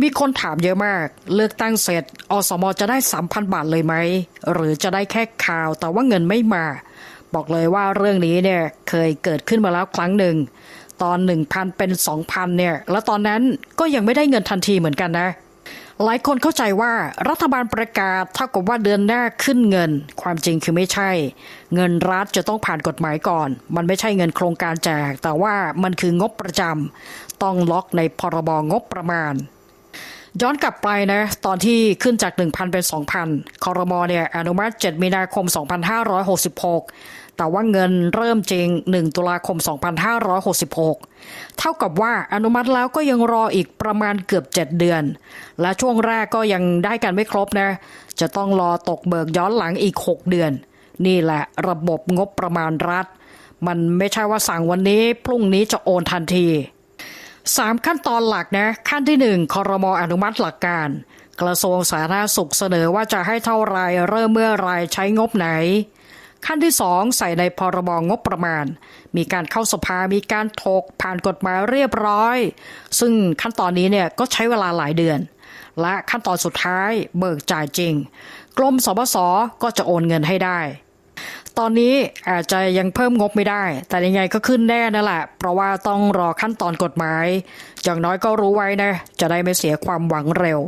มีคนถามเยอะมาก เลือกตั้งเสร็จ อสมจะได้ 3,000 บาทเลยไหม หรือจะได้แค่ข่าวแต่ว่าเงินไม่มา บอกเลยว่าเรื่องนี้เนี่ยเคยเกิดขึ้นมาแล้วครั้งหนึ่ง ตอน 1,000 เป็น 2,000 เนี่ย แล้วตอนนั้นก็ยังไม่ได้เงินทันทีเหมือนกันนะ หลายคนเข้าใจว่ารัฐบาลประกาศเท่ากับว่าเดือนหน้าขึ้นเงิน ความจริงคือไม่ใช่ เงินรัฐจะต้องผ่านกฎหมายก่อน มันไม่ใช่เงินโครงการแจก แต่ว่ามันคืองบประจำต้องล็อกในพรบงบประมาณ ย้อนกลับไปนะ ตอนที่ขึ้นจาก 1,000 เป็น 2,000คอรมอเนี่ยอนุมัติ 7 มีนาคม 2566 แต่ว่าเงินเริ่มจริง 1 ตุลาคม 2566 เท่ากับว่าอนุมัติแล้วก็ยังรออีกประมาณเกือบ 7 เดือน และช่วงแรกก็ยังได้กันไม่ครบนะ จะต้องรอตกเบิกย้อนหลังอีก 6 เดือน นี่แหละระบบงบประมาณรัฐ มันไม่ใช่ว่าสั่งวันนี้พรุ่งนี้จะโอนทันที สามขั้นตอนหลักนะ ขั้นที่หนึ่งคอรมออนุมัติหลักการ กระทรวงสาธารณสุขเสนอว่าจะให้เท่าไรเริ่มเมื่อไรใช้งบไหน ขั้นที่สองใส่ในพรบงบประมาณ มีการเข้าสภามีการถกผ่านกฎหมายเรียบร้อย ซึ่งขั้นตอนนี้เนี่ยก็ใช้เวลาหลายเดือน และขั้นตอนสุดท้ายเบิกจ่ายจริง กรมสบสก็จะโอนเงินให้ได้ ตอนนี้อาจจะยังเพิ่มงบไม่ได้ แต่ยังไงก็ขึ้นแน่นั่นแหละ เพราะว่าต้องรอขั้นตอนกฎหมาย อย่างน้อยก็รู้ไว้นะ จะได้ไม่เสียความหวังเร็ว